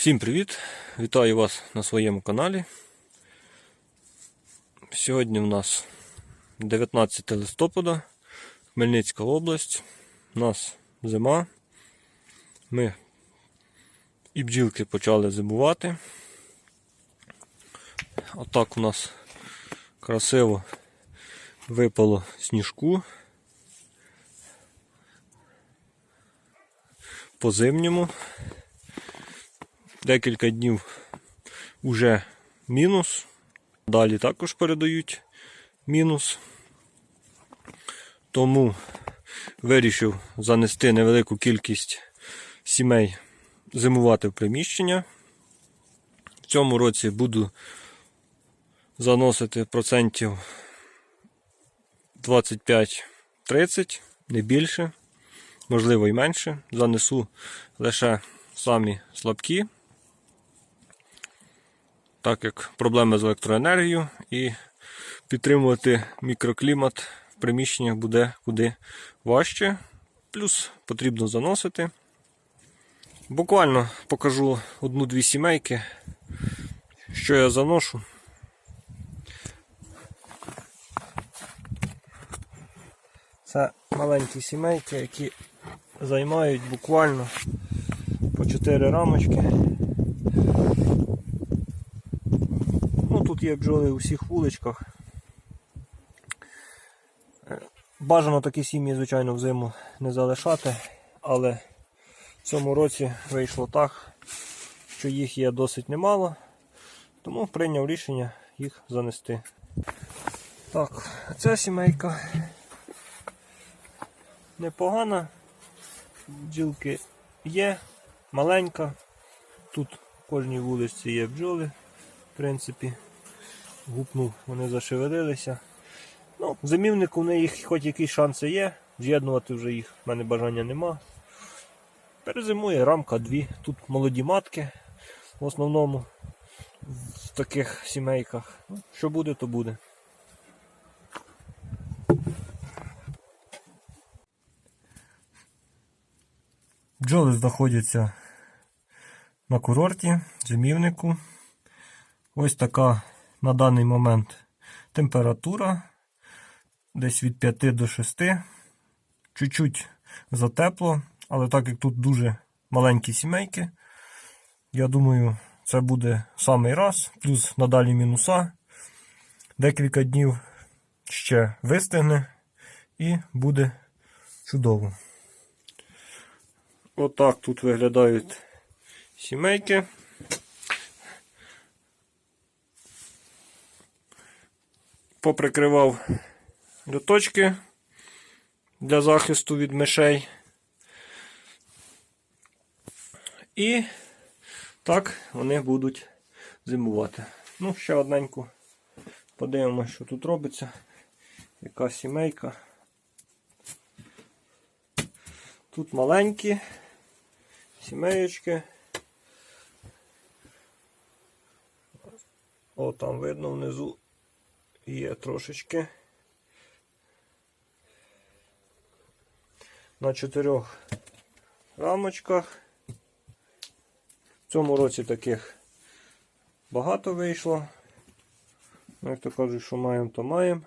Всім привіт! Вітаю вас на своєму каналі. Сьогодні в нас 19 листопада, Хмельницька область. У нас зима. Ми і бджілки почали зимувати. Отак у нас красиво випало сніжку. По зимньому. Декілька днів уже мінус. Далі також передають мінус. Тому вирішив занести невелику кількість сімей зимувати в приміщення. В цьому році буду заносити процентів 25-30, не більше, можливо і менше. Занесу лише самі слабкі так як проблеми з електроенергією і підтримувати мікроклімат в приміщеннях буде куди важче. Плюс потрібно заносити. Буквально покажу одну-дві сімейки, що я заношу. Це маленькі сімейки, які займають буквально по 4 рамочки. Тут є бджоли у всіх вуличках. Бажано такі сім'ї, звичайно, взиму не залишати, але в цьому році вийшло так, що їх є досить немало, тому прийняв рішення їх занести. Так, ця сімейка непогана. Бджілки є, маленька. Тут в кожній вулиці є бджоли в принципі, гупнув, вони зашевелилися. Ну, в Зимівнику в них хоч якісь шанси є, з'єднувати вже їх в мене бажання нема. Перезимує рамка дві. Тут молоді матки в основному в таких сімейках. Ну, Що буде, то буде. Бджоли знаходяться на курорті, зимівнику. Ось така на даний момент температура. Десь від 5 до 6. Чуть-чуть затепло, але так як тут дуже маленькі сімейки, я думаю, це буде самий раз, плюс надалі мінуса. Декілька днів ще вистигне і буде чудово. Отак тут виглядають сімейки. Поприкривав люточки для захисту від мишей. І так вони будуть зимувати. Ну, ще одненьку. Подивимося, що тут робиться. Яка сімейка. Тут маленькі сімеєчки. О, там видно внизу є трошечки. На чотирьох рамочках. В цьому році таких багато вийшло. Ну, Як то кажуть, що маємо, то маємо.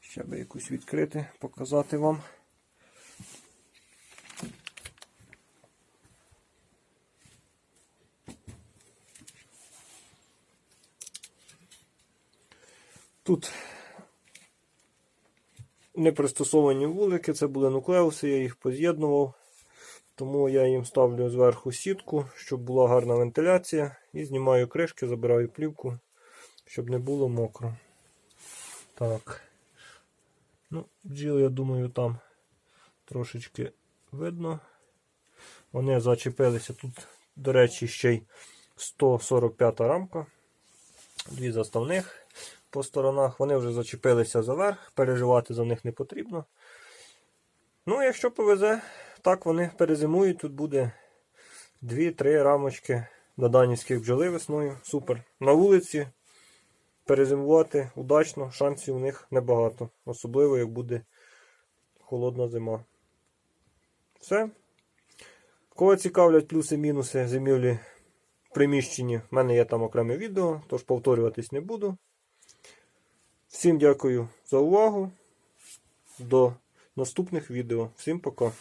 Ще би якусь відкрити, показати вам. Тут не пристосовані вулики, це були нуклеуси, я їх поз'єднував, тому я їм ставлю зверху сітку, щоб була гарна вентиляція. І знімаю кришки, забираю плівку, щоб не було мокро. Так. Ну, бджіл, я думаю, там трошечки видно. Вони зачепилися тут, до речі, ще й 145 рамка. Дві заставних по сторонах. Вони вже зачепилися за верх, переживати за них не потрібно. Ну, якщо повезе, так вони перезимують. Тут буде 2-3 рамочки доданівських бджоли весною. Супер. На вулиці перезимувати удачно, шансів у них небагато. Особливо, як буде холодна зима. Все. Кого цікавлять плюси-мінуси зимівлі в приміщенні, в мене є там окреме відео, тож повторюватись не буду. Всім дякую за увагу. До наступних відео. Всім пока.